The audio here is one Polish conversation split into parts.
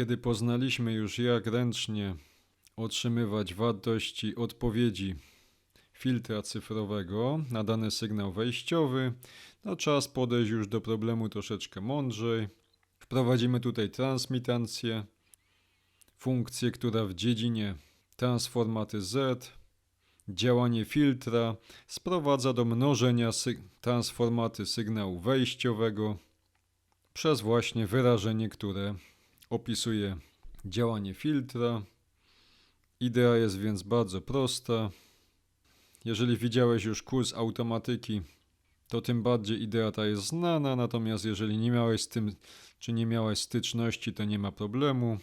Kiedy poznaliśmy już jak ręcznie otrzymywać wartości odpowiedzi. Filtra cyfrowego na dany sygnał wejściowy, no czas podejść już do problemu troszeczkę mądrzej. Wprowadzimy tutaj transmitancję, funkcję, która w dziedzinie transformaty Z, działanie filtra sprowadza do mnożenia transformaty sygnału wejściowego przez właśnie wyrażenie, które opisuje działanie filtra. Idea jest więc bardzo prosta. Jeżeli widziałeś już kurs automatyki, to tym bardziej idea ta jest znana, natomiast jeżeli nie miałeś z tym, czy nie miałeś styczności, to nie ma problemu.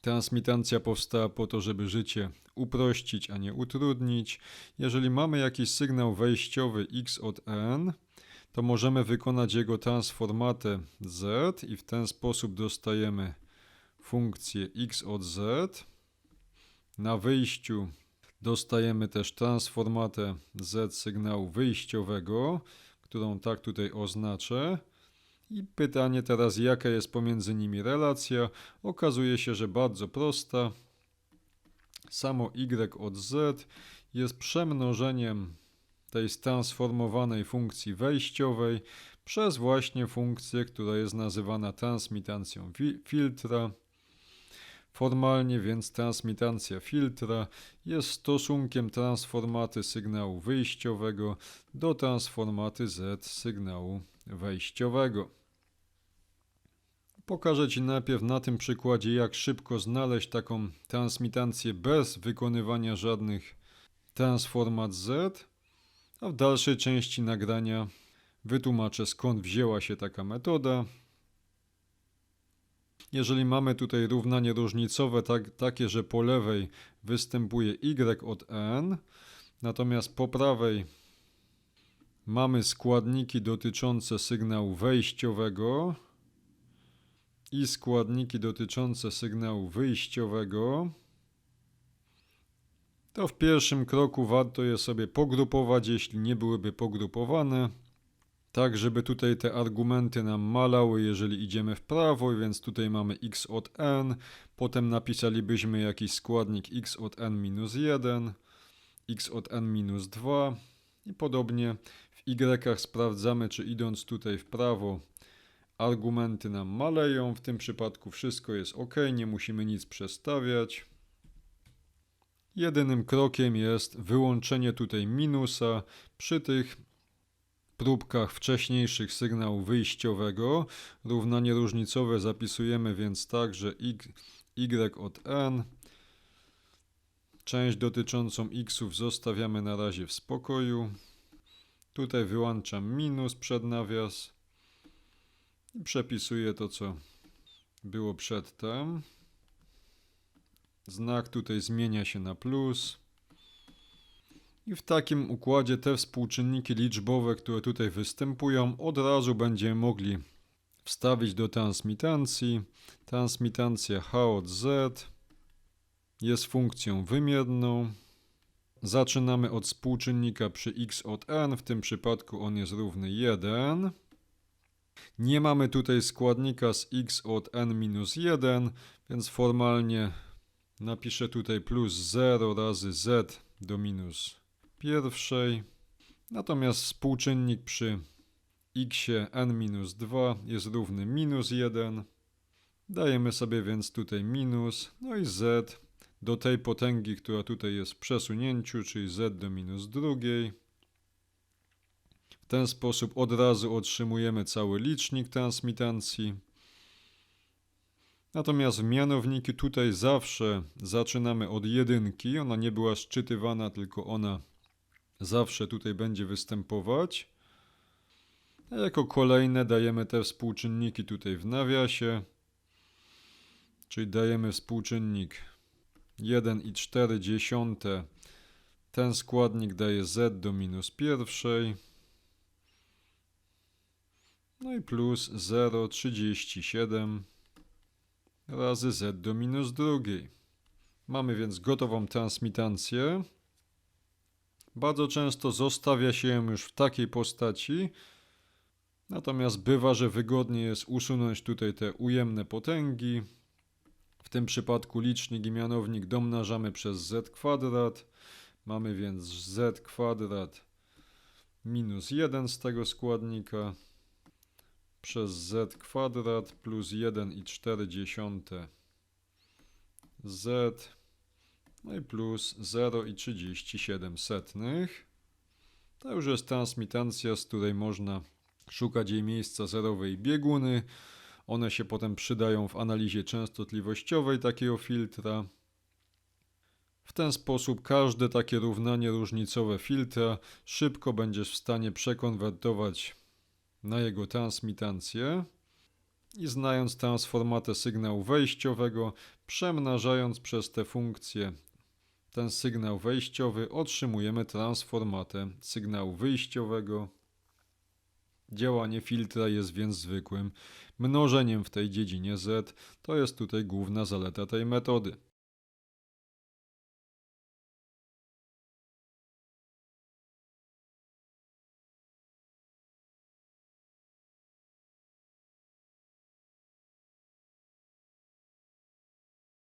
Transmitancja powstała po to, żeby życie uprościć, a nie utrudnić. Jeżeli mamy jakiś sygnał wejściowy x od n, to możemy wykonać jego transformatę z i w ten sposób dostajemy funkcję x od z. Na wyjściu dostajemy też transformatę z sygnału wyjściowego, którą tak tutaj oznaczę. I pytanie teraz, jaka jest pomiędzy nimi relacja? Okazuje się, że bardzo prosta. Samo y od z jest przemnożeniem tej transformowanej funkcji wejściowej przez właśnie funkcję, która jest nazywana transmitancją filtra. Formalnie więc transmitancja filtra jest stosunkiem transformaty sygnału wyjściowego do transformaty z sygnału wejściowego. Pokażę Ci najpierw na tym przykładzie, jak szybko znaleźć taką transmitancję bez wykonywania żadnych transformat Z, a w dalszej części nagrania wytłumaczę skąd wzięła się taka metoda. Jeżeli mamy tutaj równanie różnicowe, tak, takie, że po lewej występuje y od n, natomiast po prawej mamy składniki dotyczące sygnału wejściowego i składniki dotyczące sygnału wyjściowego, to w pierwszym kroku warto je sobie pogrupować, jeśli nie byłyby pogrupowane, tak żeby tutaj te argumenty nam malały, jeżeli idziemy w prawo, więc tutaj mamy x od n, potem napisalibyśmy jakiś składnik x od n minus 1, x od n minus 2 i podobnie w y sprawdzamy, czy idąc tutaj w prawo argumenty nam maleją, w tym przypadku wszystko jest ok, nie musimy nic przestawiać. Jedynym krokiem jest wyłączenie tutaj minusa przy tych próbkach wcześniejszych sygnału wyjściowego. Równanie różnicowe zapisujemy więc tak, że y od n część dotyczącą xów zostawiamy na razie w spokoju. Tutaj wyłączam minus przed nawias i przepisuję to, co było przedtem. Znak tutaj zmienia się na plus. I w takim układzie te współczynniki liczbowe, które tutaj występują, od razu będziemy mogli wstawić do transmitancji. Transmitancja h od z jest funkcją wymierną. Zaczynamy od współczynnika przy x od n, w tym przypadku on jest równy 1. Nie mamy tutaj składnika z x od n minus 1, więc formalnie napiszę tutaj plus 0 razy z do minus pierwszej. Natomiast współczynnik przy x n minus 2 jest równy minus 1. Dajemy sobie więc tutaj minus, no i z do tej potęgi, która tutaj jest w przesunięciu, czyli z do minus drugiej. W ten sposób od razu otrzymujemy cały licznik transmitancji. Natomiast mianowniki tutaj zawsze zaczynamy od jedynki. Ona nie była szczytywana, tylko ona zawsze tutaj będzie występować. A jako kolejne dajemy te współczynniki tutaj w nawiasie. Czyli dajemy współczynnik 1,4. Ten składnik daje z do minus pierwszej. No i plus 0,37 razy z do minus drugiej. Mamy więc gotową transmitancję. Bardzo często zostawia się ją już w takiej postaci, natomiast bywa, że wygodnie jest usunąć tutaj te ujemne potęgi. tym przypadku licznik i mianownik domnażamy przez z kwadrat. Mamy więc z kwadrat minus 1 z tego składnika przez z kwadrat plus 1,4 z no i plus 0,37 setnych. To już jest transmitancja, z której można szukać jej miejsca zerowej bieguny. One się potem przydają w analizie częstotliwościowej takiego filtra. W ten sposób każde takie równanie różnicowe filtra szybko będziesz w stanie przekonwertować na jego transmitancję i znając transformatę sygnału wejściowego, przemnażając przez te funkcje ten sygnał wejściowy, otrzymujemy transformatę sygnału wyjściowego. Działanie filtra jest więc zwykłym mnożeniem w tej dziedzinie z. To jest tutaj główna zaleta tej metody.